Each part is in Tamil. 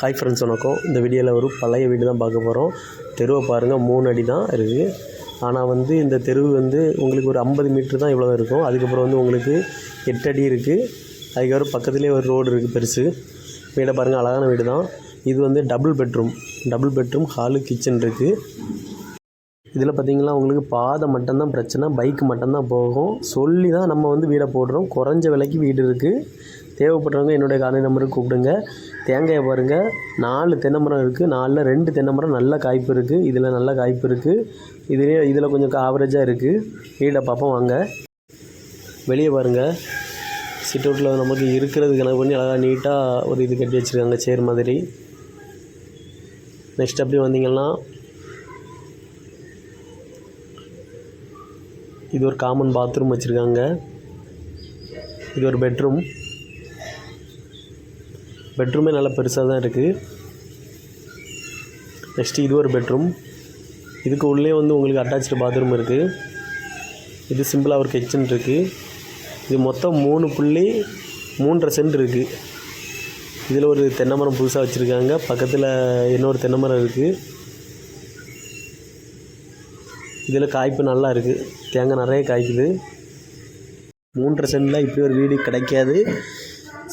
ஹாய் ஃப்ரெண்ட்ஸ் வணக்கம். இந்த வீடியோவில் ஒரு பழைய வீடு தான் பார்க்க போகிறோம் தெருவை பாருங்கள் மூணு அடி தான் இருக்குது ஆனால் வந்து இந்த தெருவு வந்து உங்களுக்கு ஒரு ஐம்பது மீட்ரு தான் இவ்வளோ இருக்கும். அதுக்கப்புறம் வந்து உங்களுக்கு எட்டு அடி இருக்குது அதுக்கப்புறம் பக்கத்துலேயே ஒரு ரோடு இருக்குது பெருசு. வீடை பாருங்கள் அழகான வீடு தான். இது வந்து double bedroom double bedroom hall kitchen இருக்குது இதில் பார்த்தீங்கன்னா உங்களுக்கு பாதை மட்டும்தான் பிரச்சனை. பைக்கு மட்டும்தான் போகும். சொல்லி தான் நம்ம வந்து வீடை போடுறோம். குறைஞ்ச விலைக்கு வீடு இருக்குது தேவைப்படுறவங்க என்னுடைய கான்டாக்ட் நம்பருக்கு கூப்பிடுங்க. தேங்காயை பாருங்கள் நாலு தென்னை மரம் இருக்குது நாலில் ரெண்டு தென்னை மரம் நல்ல காய்ப்பு இருக்குது இதில் நல்ல காய்ப்பு இருக்குது இதுலேயே இதில் கொஞ்சம் ஆவரேஜாக இருக்குது வீடை பார்ப்போம் வாங்க. வெளியே பாருங்கள் சிட் அவுட்டில் நமக்கு இருக்கிறது கணக்கு பண்ணி அழகாக நீட்டாக ஒரு இது கட்டி வச்சுருக்காங்க சேர் மாதிரி. நெக்ஸ்ட் அப்படி வந்தீங்கன்னா இது ஒரு காமன் பாத்ரூம் வச்சுருக்காங்க. இது ஒரு பெட்ரூம் பெட்ரூமே நல்லா பெருசாக தான் இருக்குது நெக்ஸ்ட்டு இது ஒரு பெட்ரூம். இதுக்கு உள்ளே வந்து உங்களுக்கு அட்டாச்சு பாத்ரூம் இருக்குது இது சிம்பிளாக ஒரு கிச்சன் இருக்குது இது மொத்தம் மூணு புள்ளி மூன்றரை சென்ட் இருக்குது இதில் ஒரு தென்னை மரம் புதுசாக வச்சுருக்காங்க. பக்கத்தில் இன்னொரு தென்னை மரம் இருக்குது இதில் காய்ப்பு நல்லா இருக்குது தேங்காய் நிறைய காய்க்குது. மூன்றரை சென்டில் இப்படி ஒரு வீடு கிடைக்காது.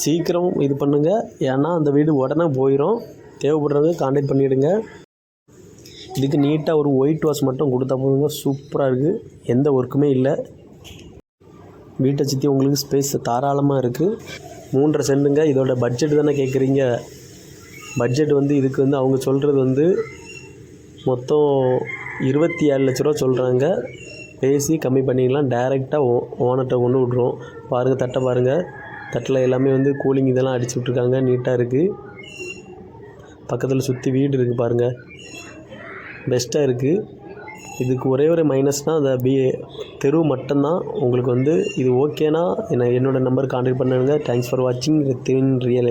சீக்கிரம் இது பண்ணுங்கள் ஏன்னா அந்த வீடு உடனே போயிடும் தேவைப்படுறவங்க காண்டாக்ட் பண்ணிவிடுங்க இதுக்கு நீட்டாக ஒரு ஒயிட் வாஷ் மட்டும் கொடுத்தா போதுங்க. சூப்பராக இருக்குது எந்த ஒர்க்குமே இல்லை. வீட்டை சுற்றி உங்களுக்கு ஸ்பேஸ் தாராளமாக இருக்குது மூன்றரை சென்டுங்க இதோட பட்ஜெட் தானே கேட்குறீங்க பட்ஜெட் வந்து இதுக்கு வந்து அவங்க சொல்கிறது வந்து மொத்தம் இருபத்தி ஏழு லட்ச ரூபா சொல்கிறாங்க பேசி கம்மி பண்ணிக்கலாம் டேரெக்டாக ஓ ஓனர்கிட்ட கொண்டு விட்ருவோம் பாருங்கள் தட்டை பாருங்கள் தட்டில் எல்லாமே வந்து கூலிங் இதெல்லாம் அடிச்சு விட்ருக்காங்க நீட்டாக இருக்குது பக்கத்தில் சுற்றி வீடு இருக்குது பாருங்கள் பெஸ்ட்டாக இருக்குது இதுக்கு ஒரே ஒரு மைனஸ்னால் அந்த பி தெரு மட்டும்தான். உங்களுக்கு வந்து இது ஓகேனா என்ன என்னோடய நம்பர் கான்டாக்ட் பண்ணுங்க. தேங்க்ஸ் ஃபார் வாட்சிங் வித் இன் ரியல்